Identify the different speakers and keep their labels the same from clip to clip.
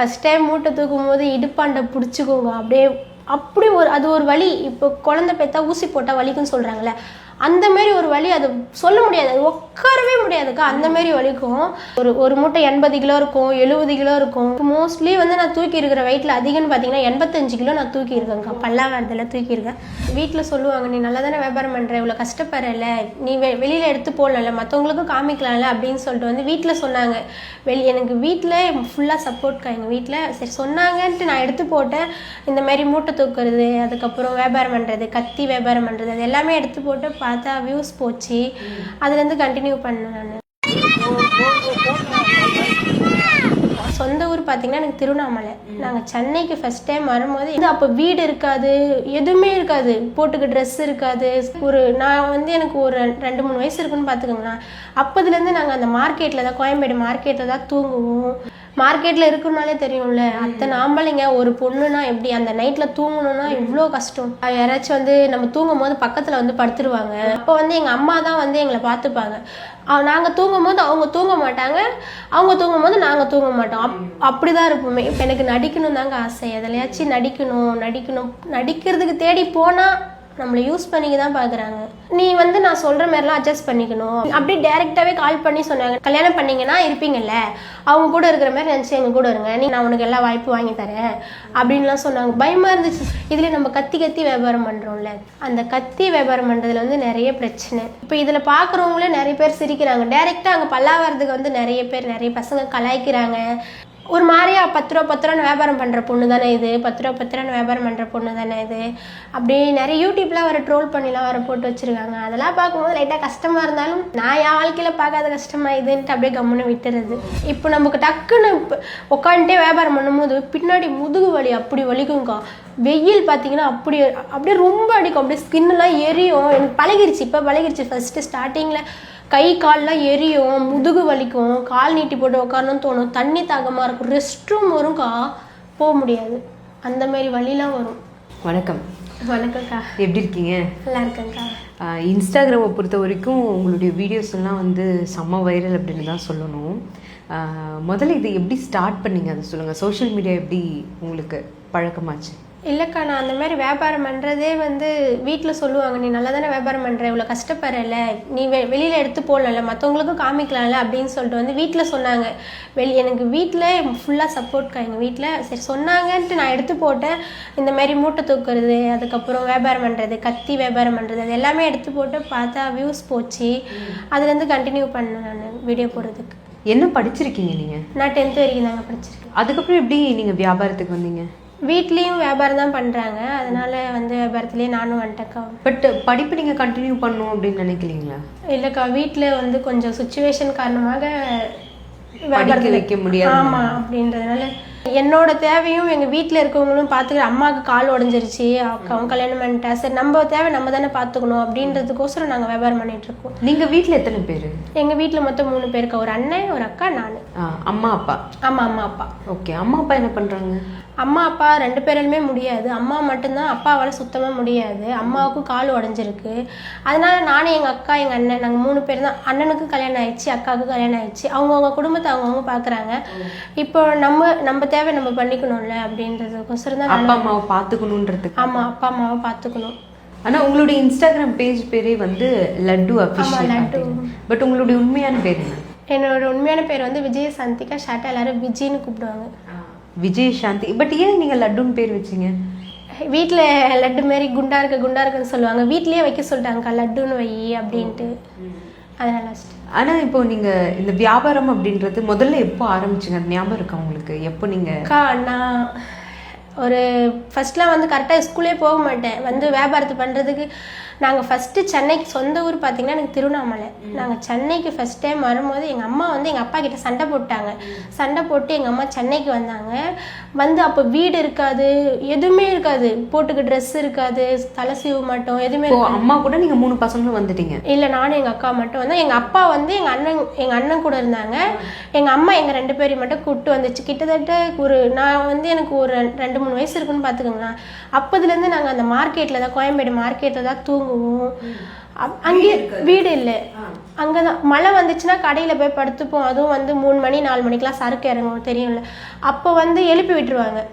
Speaker 1: First time மூட்டை தூக்கும் போது இடுப்பாண்டை பிடிச்சிக்கோங்க. அப்படியே அப்படி ஒரு அது ஒரு வலி. இப்போ குழந்தை பெற்றா ஊசி போட்டால் வலிக்குன்னு சொல்கிறாங்களே அந்த மாதிரி ஒரு வலி அது சொல்ல முடியாது. அது உட்காரவே முடியாதுக்கா அந்த மாதிரி வலிக்கும். ஒரு ஒரு மூட்டை எண்பது கிலோ இருக்கும் எழுபது கிலோ இருக்கும். மோஸ்ட்லி வந்து நான் தூக்கி இருக்கிற வெயிட்டில் அதிகம்னு பார்த்தீங்கன்னா எண்பத்தஞ்சு கிலோ நான் தூக்கி இருக்கேங்க்கா பல்லாவரத்தில் தூக்கி இருக்கேன் வீட்டில் சொல்லுவாங்க நீ நல்லா தானே வியாபாரம் பண்ணுற இவ்வளோ கஷ்டப்படுறல நீ வெ வெளியில் எடுத்து போடல மற்றவங்களுக்கும் காமிக்கலாம்ல அப்படின்னு சொல்லிட்டு வந்து வீட்டில் சொன்னாங்க. வெளி எனக்கு வீட்டில் ஃபுல்லாக சப்போர்ட்க்கா எங்கள் வீட்டில் சரி சொன்னாங்கன்ட்டு நான் எடுத்து போட்டேன். இந்த மாதிரி மூட்டை தூக்குறது அதுக்கப்புறம் வியாபாரம் பண்ணுறது கத்தி வியாபாரம் பண்ணுறது அது எல்லாமே எடுத்து போட்டு பார்த்தா வியூஸ் போச்சு. அதுலேருந்து கண்டினியூ பண்ணேன் நான். சொந்த ஊர் பார்த்தீங்கன்னா எனக்கு திருவண்ணாமலை. நாங்கள் சென்னைக்கு ஃபர்ஸ்ட் டைம் வரும்போது இது அப்போ வீடு இருக்காது எதுவுமே இருக்காது. போட்டுக்க ட்ரெஸ் இருக்காது. ஒரு நான் வந்து எனக்கு ஒரு ரெண்டு மூணு வயசு இருக்குன்னு பார்த்துக்கோங்களேன் அப்போதுலேருந்து நாங்கள் அந்த மார்க்கெட்டில் தான் கோயம்பேடு மார்க்கெட்டில் தான் தூங்குவோம். மார்க்கெட்டில் இருக்கணும்னாலே தெரியும்ல. அத்தனை ஆம்பளைங்க ஒரு பொண்ணுனா எப்படி? அந்த நைட்டில் தூங்கணும்னா இவ்வளோ கஷ்டம். யாராச்சும் வந்து நம்ம தூங்கும் போது பக்கத்தில் வந்து படுத்துருவாங்க. அப்போ வந்து எங்கள் அம்மா தான் வந்து எங்களை பார்த்துப்பாங்க. நாங்கள் தூங்கும் போது அவங்க தூங்க மாட்டாங்க. அவங்க தூங்கும் போது நாங்கள் தூங்க மாட்டோம். அப் அப்படி தான் இருப்போமே. இப்போ எனக்கு நடிக்கணும் தாங்க ஆசை. எதுலையாச்சும் நடிக்கணும் நடிக்கணும். நடிக்கிறதுக்கு தேடி போனால் நம்மளை யூஸ் பண்ணிக்க தான் பார்க்குறாங்க நீ வந்து நான் சொல்கிற மாதிரிலாம் அட்ஜஸ்ட் பண்ணிக்கணும். அப்படியே டேரெக்டாகவே கால் பண்ணி சொன்னாங்க. கல்யாணம் பண்ணீங்கன்னா இருப்பீங்கல்ல அவங்க கூட இருக்கிற மாதிரி நினச்சி எங்கள் கூட இருங்க. நீ நான் உனக்கு எல்லா வாய்ப்பு வாங்கி தரேன். அப்படின்லாம் சொன்னாங்க. பயமாக இருந்துச்சு. இதில் நம்ம கத்தி கத்தி வியாபாரம் பண்ணுறோம்ல அந்த கத்தி வியாபாரம் பண்ணுறதுல வந்து நிறைய பிரச்சனை. இப்போ இதில் பார்க்குறவங்களே நிறைய பேர் சிரிக்கிறாங்க. டேரெக்டாக அங்கே பல்லாவரத்துக்கு வந்து நிறைய பேர் நிறைய பசங்க கலாய்க்கிறாங்க. ஒரு மாதிரியா பத்து ரூபா பத்து ரூபான்னு வியாபாரம் பண்ணுற பொண்ணு தானே இது? பத்து ரூபா பத்து ரூபான்னு வியாபாரம் பண்ணுற பொண்ணு தானே இது? அப்படி நிறைய யூடியூப்லாம் வர ட்ரோல் பண்ணிலாம் வர போட்டு வச்சுருக்காங்க. அதெல்லாம் பார்க்கும்போது லைட்டாக கஷ்டமாக இருந்தாலும் நான் என் வாழ்க்கையில் பார்க்காத கஷ்டமாக இதுன்ட்டு அப்படியே கம்முன்னு விட்டுறது. இப்போ நமக்கு டக்குன்னு இப்போ உட்காந்துட்டே வியாபாரம் பண்ணும்போது பின்னாடி முதுகு வலி அப்படி வலிக்கும்க்கா. வெயில் பார்த்தீங்கன்னா அப்படி அப்படியே ரொம்ப அடிக்கும். அப்படியே ஸ்கின்னுலாம் எரியும். எனக்கு பழகிருச்சு. இப்போ பழகிருச்சு. ஃபஸ்ட்டு ஸ்டார்டிங்கில் கை கால்லாம் எரியும் முதுகு வலிக்கும் கால் நீட்டி போட்டு உட்காரணும்னு தோணும். தண்ணி தாகமாக இருக்கும். ரெஸ்ட் ரூம் வரும்க்கா போக முடியாது. அந்த மாதிரி வலிலாம் வரும்.
Speaker 2: வணக்கம்.
Speaker 1: வணக்கம்க்கா.
Speaker 2: எப்படி இருக்கீங்க?
Speaker 1: நல்லா இருக்கேங்க்கா
Speaker 2: இன்ஸ்டாகிராமை பொறுத்த வரைக்கும் உங்களுடைய வீடியோஸ் எல்லாம் வந்து செம்ம வைரல் அப்படின்னு தான் சொல்லணும். முதல்ல இது எப்படி ஸ்டார்ட் பண்ணீங்க? அதை சொல்லுங்கள் சோஷியல் மீடியா எப்படி உங்களுக்கு பழக்கமாச்சு?
Speaker 1: இல்லைக்கா நான் அந்த மாதிரி வியாபாரம் பண்ணுறதே வந்து வீட்டில் சொல்லுவாங்க நீ நல்லா தானே வியாபாரம் பண்ணுற இவ்வளோ கஷ்டப்படுறல நீ வெ வெளியில் எடுத்து போடல மற்றவங்களுக்கும் காமிக்கலாம்ல அப்படின்னு சொல்லிட்டு வந்து வீட்டில் சொன்னாங்க. வெளி எனக்கு வீட்டில் ஃபுல்லாக சப்போர்ட்க்கா எங்கள் வீட்டில் சரி சொன்னாங்கன்ட்டு நான் எடுத்து போட்டேன். இந்த மாதிரி மூட்டை தூக்குறது அதுக்கப்புறம் வியாபாரம் பண்ணுறது கத்தி வியாபாரம் பண்ணுறது அது எல்லாமே எடுத்து போட்டு பார்த்தா வியூஸ் போச்சு. அதுலேருந்து கண்டினியூ பண்ணேன் நான் வீடியோ போடுறதுக்கு.
Speaker 2: என்ன படிச்சிருக்கீங்க நீங்கள்
Speaker 1: நான் டென்த் வரைக்கும் தாங்க படிச்சிருக்கேன்.
Speaker 2: அதுக்கப்புறம் எப்படி நீங்கள் வியாபாரத்துக்கு வந்தீங்க?
Speaker 1: வீட்லேயும் வியாபாரம் தான் பண்ணுறாங்க அதனால வந்து வியாபாரத்துலேயே நானும் வந்துட்டேக்கா
Speaker 2: பட் படிப்பு நீங்கள் கண்டினியூ பண்ணணும் அப்படின்னு நினைக்கலீங்களா
Speaker 1: இல்லைக்கா வீட்டில் வந்து கொஞ்சம் சுச்சுவேஷன் காரணமாக
Speaker 2: படிக்க வைக்க முடியாது.
Speaker 1: ஆமா அப்படின்றதுனால என்னோட தேவையும் எங்க வீட்டில் இருக்கவங்களும் பார்த்துக்கிற அம்மாவுக்கு கால் உடஞ்சிருச்சு. அக்காவும் கல்யாணம் பண்ணிட்டா. சரி நம்ம தேவை நம்ம தானே பார்த்துக்கணும் அப்படின்றதுக்கோசரம் நாங்கள் வியாபாரம் பண்ணிட்டு இருக்கோம்.
Speaker 2: நீங்கள் வீட்டில் எத்தனை பேர்?
Speaker 1: எங்க வீட்டில் மொத்தம் மூணு பேருக்கு. ஒரு அண்ணன் ஒரு அக்கா நான்.
Speaker 2: அம்மா அப்பா.
Speaker 1: ஆமா அம்மா அப்பா.
Speaker 2: ஓகே அம்மா அப்பா என்ன பண்ணுறாங்க
Speaker 1: அம்மா அப்பா ரெண்டு பேராலுமே முடியாது. அம்மா மட்டும்தான் அப்பாவால் சுத்தமாக முடியாது. அம்மாவுக்கும் கால் உடஞ்சிருக்கு. அதனால நானும் எங்கள் அக்கா எங்கள் அண்ணன் நாங்கள் மூணு பேர் தான் அண்ணனுக்கு கல்யாணம் ஆயிடுச்சு அக்காவுக்கு கல்யாணம் ஆயிடுச்சு. அவங்கவுங்க குடும்பத்தை அவங்கவுங்க பார்க்குறாங்க இப்போ நம்ம நம்ம தேவை நம்ம பண்ணிக்கணும்ல அப்படின்றதுக்கோசரம் தான்
Speaker 2: அப்பா அம்மாவை பார்த்துக்கணுன்றதுக்கு
Speaker 1: ஆமாம் அப்பா அம்மாவை பார்த்துக்கணும்
Speaker 2: ஆனா உங்களுடைய இன்ஸ்டாகிராம் பேஜ் பேரே வந்து லட்டு அபிஷேக்
Speaker 1: லட்டு.
Speaker 2: பட் உங்களுடைய உண்மையான பேர் என்ன?
Speaker 1: என்னோட உண்மையான பேர் வந்து விஜய சந்திகா ஷார்ட்டாக எல்லாரும் விஜின்னு கூப்பிடுவாங்க.
Speaker 2: விஜய் சாந்தி. பட் ஏன் நீங்க லட்டுன்னு பேர் வச்சீங்க?
Speaker 1: வீட்டில் லட்டு மாரி குண்டா இருக்க குண்டா இருக்குன்னு சொல்லுவாங்க. வீட்லயே வைக்க சொல்லிட்டாங்கக்கா லட்டுன்னு வை அப்படின்ட்டு. அதனால வச்சிட்டேன்.
Speaker 2: ஆனா இப்போ நீங்க இந்த வியாபாரம் அப்படின்றது முதல்ல எப்போ ஆரம்பிச்சீங்க? அது ஞாபகம் இருக்கா உங்களுக்கு? எப்போ நீங்க
Speaker 1: அக்கா நான் ஒரு ஃபர்ஸ்ட்லாம் வந்து கரெக்டாக ஸ்கூலே போக மாட்டேன். வந்து வியாபாரத்தை பண்ணுறதுக்கு நாங்கள் ஃபஸ்ட்டு சென்னைக்கு சொந்த ஊர் பார்த்தீங்கன்னா எனக்கு திருவண்ணாமலை. நாங்கள் சென்னைக்கு ஃபஸ்ட் டைம் வரும்போது எங்கள் அம்மா வந்து எங்கள் அப்பா கிட்ட சண்டை போட்டாங்க. சண்டை போட்டு எங்கள் அம்மா சென்னைக்கு வந்தாங்க. வந்து அப்போ வீடு இருக்காது எதுவுமே இருக்காது. போட்டுக்க ட்ரெஸ் இருக்காது தலை சீவ மாட்டோம் எதுவுமே
Speaker 2: அம்மா கூட நீங்க மூணு பசங்களும் வந்துட்டீங்க?
Speaker 1: இல்லை நானும் எங்கள் அக்கா மட்டும் வந்தோம். எங்கள் அப்பா வந்து எங்கள் அண்ணன் எங்கள் அண்ணன் கூட இருந்தாங்க. எங்கள் அம்மா எங்கள் ரெண்டு பேரையும் மட்டும் கூப்பிட்டு வந்துச்சு. கிட்டத்தட்ட ஒரு நான் வந்து எனக்கு ஒரு ரெண்டு- ரெண்டு மூணு வயசு இருக்குன்னு பார்த்துக்கோங்களேன் அப்போதுலேருந்து நாங்கள் அந்த மார்க்கெட்டில் தான் கோயம்பேடு மார்க்கெட்டில் தான் தூங்குவோம். அப்- அங்கேயே வீடு இல்லை. அங்கே தான் மழை வந்துச்சுன்னா கடையில் போய் படுத்துப்போம். அதுவும் வந்து மூணு மணி நாலு மணிக்கெலாம் சரக்கு இறங்கும். தெரியும்ல. அப்போ வந்து எழுப்பி விட்டுருவாங்க.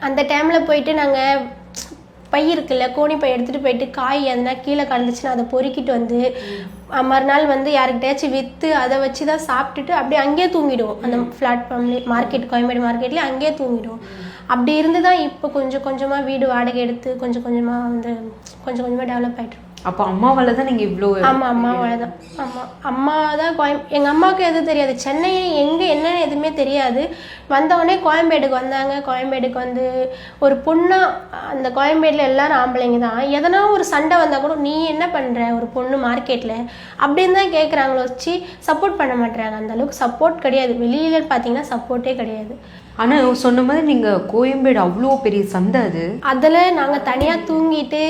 Speaker 1: அந்த டைமில் போயிட்டு நாங்கள் பை இருக்குல்ல கோணி பை எடுத்துகிட்டு போயிட்டு காய் எதுனா கீழே கலந்துச்சுன்னா அதை பொறுக்கிட்டு வந்து மறுநாள் வந்து யாருக்கிட்டயாச்சும் விற்று அதை வச்சு தான் சாப்பிட்டுட்டு அப்படியே அங்கேயே தூங்கிடுவோம். அந்த பிளாட்ஃபார்ம்லேயே மார்க்கெட் கோயம்பேடு மார்க்கெட்லேயே அங்கேயே தூங்கிடுவோம். அப்படி இருந்து தான் இப்போ கொஞ்சம் கொஞ்சமாக வீடு வாடகை எடுத்து கொஞ்சம் கொஞ்சமாக வந்து கொஞ்சம் கொஞ்சமாக டெவலப் ஆகிட்டு
Speaker 2: அப்போ அம்மாவால தான் நீங்க இவ்வளோ
Speaker 1: ஆமாம் அம்மாவோட தான் ஆமாம் அம்மா தான் கோயம் எங்கள் அம்மாவுக்கு எதுவும் தெரியாது. சென்னை எங்கே என்னன்னு எதுவுமே தெரியாது. வந்தவொடனே கோயம்பேடுக்கு வந்தாங்க. கோயம்பேடுக்கு வந்து ஒரு பொண்ணா அந்த கோயம்பேடில் எல்லாரும் ஆம்பளைங்க தான். எதனா ஒரு சண்டை வந்தால் கூட நீ என்ன பண்ணுற ஒரு பொண்ணு மார்க்கெட்டில் அப்படின்னு தான் கேட்குறாங்களோ வச்சு சப்போர்ட் பண்ண மாட்டாங்க அந்த அளவுக்கு சப்போர்ட் கிடையாது. வெளியில பார்த்தீங்கன்னா சப்போர்ட்டே கிடையாது.
Speaker 2: ஆனா சொன்ன மாதிரி நீங்க கோயம்பேடு அவ்வளோ பெரிய சந்தை அது.
Speaker 1: அதில் நாங்கள் தனியாக தூங்கிட்டு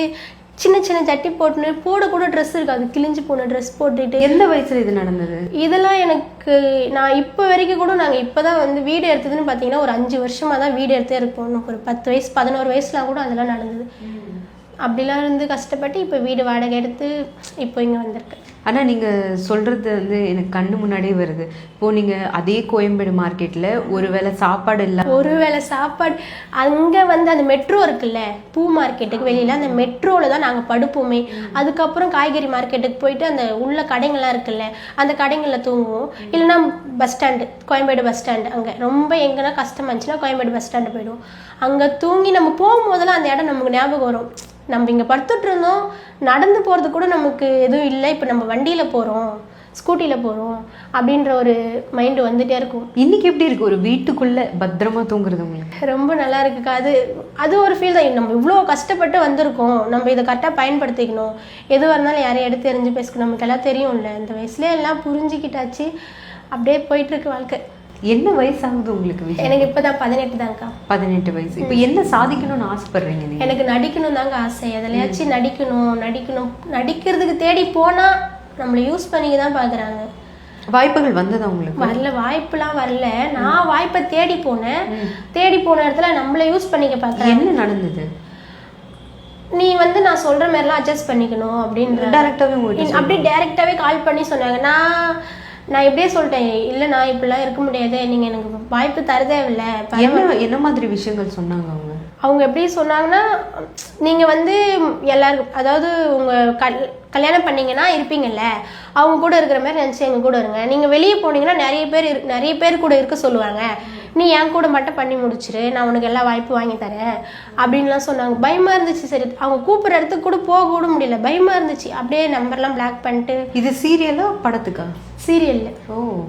Speaker 1: சின்ன சின்ன ஜட்டி போட்டுன்னு போட கூட ட்ரெஸ் இருக்காது. கிழிஞ்சு போன ட்ரெஸ் போட்டுட்டு.
Speaker 2: எந்த வயசுல இது நடந்தது?
Speaker 1: இதெல்லாம் எனக்கு நான் இப்போ வரைக்கும் கூட நாங்கள் இப்போ தான் வந்து வீடு எடுத்ததுன்னு பார்த்தீங்கன்னா ஒரு அஞ்சு வருஷமாக தான் வீடு எடுத்தே எனக்கு ஒரு பத்து வயசு பதினோரு வயசுலாம் கூட அதெல்லாம் நடந்தது. அப்படிலாம் இருந்து கஷ்டப்பட்டு இப்போ வீடு வாடகை எடுத்து இப்போ இங்கே வந்திருக்கேன்.
Speaker 2: ஆனால் நீங்கள் சொல்கிறது வந்து எனக்கு கண்ணு முன்னாடியே வருது. இப்போது நீங்கள் அதே கோயம்பேடு மார்க்கெட்டில் ஒரு வேளை சாப்பாடு இல்லை
Speaker 1: ஒரு வேளை சாப்பாடு அங்கே வந்து அந்த மெட்ரோ இருக்குல்ல பூ மார்க்கெட்டுக்கு வெளியில் அந்த மெட்ரோவில் தான் நாங்கள் படுப்போமே. அதுக்கப்புறம் காய்கறி மார்க்கெட்டுக்கு போயிட்டு அந்த உள்ள கடைங்கள்லாம் இருக்குல்ல அந்த கடைங்களில் தூங்குவோம். இல்லைன்னா bus stand Koyambedu bus stand அங்கே. ரொம்ப எங்கன்னா கஷ்டமாக இருந்துச்சுன்னா கோயம்பேடு பஸ் ஸ்டாண்டு போயிடுவோம். அங்கே தூங்கி நம்ம போகும்போதெல்லாம் அந்த இடம் நமக்கு ஞாபகம் வரும். நம்ம இங்கே படுத்துட்டு இருந்தோம் நடந்து போகிறது கூட நமக்கு எதுவும் இல்லை. இப்போ நம்ம வண்டியில் போகிறோம் ஸ்கூட்டியில் போகிறோம் அப்படின்ற ஒரு மைண்டு வந்துட்டே இருக்கும்.
Speaker 2: இன்னைக்கு எப்படி இருக்கு? ஒரு வீட்டுக்குள்ள பத்திரமா தூங்குறது உங்களுக்கு?
Speaker 1: ரொம்ப நல்லா இருக்குக்கா. அது அது ஒரு ஃபீல் தான். நம்ம இவ்வளோ கஷ்டப்பட்டு வந்திருக்கோம். நம்ம இதை கரெக்டாக பயன்படுத்திக்கணும். எதுவாக இருந்தாலும் யாரையும் எடுத்து எறிஞ்சு பேசிக்கணும். நமக்கு எல்லாம் தெரியும்ல. இந்த வயசுலேயே எல்லாம் புரிஞ்சுக்கிட்டாச்சு. அப்படியே போயிட்டுருக்கு வாழ்க்கை.
Speaker 2: என்ன வயசாகுது உங்களுக்கு விஜய்?
Speaker 1: எனக்கு இப்போ தான் பதினெட்டு தான்க்கா.
Speaker 2: பதினெட்டு வயசு. இப்போ என்ன சாதிக்கணும்னு ஆசைப்படுறீங்க
Speaker 1: எனக்கு நடிக்கணும் தாங்க ஆசை. எதுலையாச்சும் நடிக்கணும் நடிக்கணும். நடிக்கிறதுக்கு தேடி போனால் நம்மளை யூஸ் பண்ணிக்க தான் பார்க்குறாங்க
Speaker 2: வாய்ப்புகள் வந்ததா உங்களுக்கு?
Speaker 1: வரல வாய்ப்புலாம் வரல. நான் வாய்ப்பை தேடி போனேன். தேடி போன இடத்துல நம்மளை யூஸ் பண்ணிக்க பார்க்குறேன்
Speaker 2: என்ன நடந்தது?
Speaker 1: நீ வந்து நான் சொல்ற மாதிரிலாம் அட்ஜஸ்ட் பண்ணிக்கணும் அப்படின்ற
Speaker 2: டைரக்டாவே
Speaker 1: அப்படியே டைரக்டாவே கால் பண்ணி சொன்னாங்க. நான் நான் இப்படியே சொல்லிட்டேன் இல்லை நான் இப்படிலாம் இருக்க முடியாது. நீங்க எனக்கு வாய்ப்பு தரதே இல்லை
Speaker 2: என்ன என்ன மாதிரி விஷயங்கள் சொன்னாங்க அவங்க?
Speaker 1: அவங்க எப்படி சொன்னாங்கன்னா நீங்க வந்து எல்லாருக்கும் அதாவது உங்க கல் கல்யாணம் பண்ணீங்கன்னா இருப்பீங்கல்ல. அவங்க கூட இருக்கிற மாதிரி நினச்சி எங்க கூட இருங்க. நீங்க வெளியே போனீங்கன்னா நிறைய பேர் நிறைய பேர் கூட இருக்க சொல்லுவாங்க. நீ என் கூட மட்டும் பண்ணி முடிச்சிரு நான் உனக்கு எல்லா வாய்ப்பு வாங்கி தரேன் அப்படின்லாம் சொன்னாங்க. பயமா இருந்துச்சு சரி அவங்க கூப்பிட்ற இடத்துக்கு கூட போக கூட முடியல. பயமா இருந்துச்சு. அப்படியே நம்பர்லாம் பிளாக் பண்ணிட்டு.
Speaker 2: இது சீரியலா படத்துக்கா?
Speaker 1: சீரியல்ல
Speaker 2: ஓ.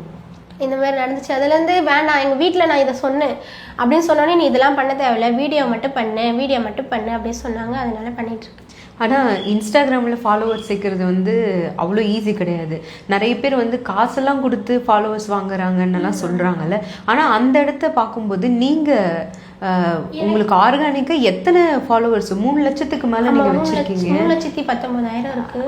Speaker 1: இந்த மாதிரி நடந்துச்சு. அதுலேருந்து வேண்டாம் எங்கள் வீட்டில் நான் இதை சொன்னேன். அப்படின்னு சொன்னோன்னே நீ இதெல்லாம் பண்ண தேவையில்ல. வீடியோ மட்டும் பண்ணு வீடியோ மட்டும் பண்ணு அப்படின்னு சொன்னாங்க. அதனால பண்ணிட்டு இருக்கேன்.
Speaker 2: ஆனா இன்ஸ்டாகிராம்ல ஃபாலோவர்ஸ் சேர்க்கறது வந்து அவ்வளோ ஈஸி கிடையாது. நிறைய பேர் வந்து காசெல்லாம் கொடுத்து ஃபாலோவர்ஸ் வாங்குறாங்கன்னெல்லாம் சொல்றாங்கல்ல. ஆனா அந்த இடத்த பார்க்கும்போது நீங்க அஹ், உங்களுக்கு ஆர்கானிக்கா எத்தனை ஃபாலோவர்ஸ் மூணு லட்சத்துக்கு மேல நீங்க
Speaker 1: மூணு
Speaker 2: வச்சிருக்கீங்க.
Speaker 1: மூணு லட்சத்தி பத்தொன்பதாயிரம் இருக்கு.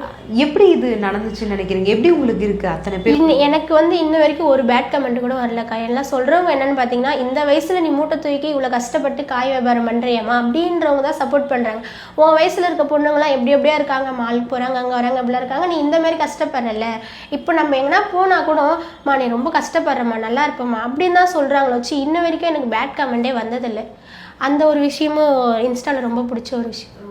Speaker 2: எப்படி இது நடந்துச்சுன்னு நினைக்கிறீங்க? எப்படி உங்களுக்கு இருக்கு? அத்தனை பேர்
Speaker 1: எனக்கு வந்து இன்ன வரைக்கும் ஒரு பேட் கமெண்ட் கூட வரலக்கா எல்லாம் சொல்றவங்க என்னன்னு பாத்தீங்கன்னா இந்த வயசுல நீ மூட்டை தூக்கி இவ்வளவு கஷ்டப்பட்டு காய் வியாபாரம் பண்றியம்மா? அப்படின்றவங்க தான் சப்போர்ட் பண்றாங்க. உன் வயசுல இருக்க பொண்ணுங்களாம் எப்படி எப்படியா இருக்காங்க? மாலுக்கு போறாங்க அங்க வராங்க அப்படிலாம் இருக்காங்க. நீ இந்த மாதிரி கஷ்டப்படுறல இப்போ நம்ம எங்கன்னா போனா கூட மா நீ ரொம்ப கஷ்டப்படுறம்மா நல்லா இருப்பம்மா. அப்படின்னு தான் சொல்றாங்களோ வச்சு இன்ன வரைக்கும் எனக்கு பேட் கமெண்டே வந்ததில்லை. அந்த ஒரு விஷயமும் இன்ஸ்டாவில் ரொம்ப பிடிச்ச ஒரு விஷயம்.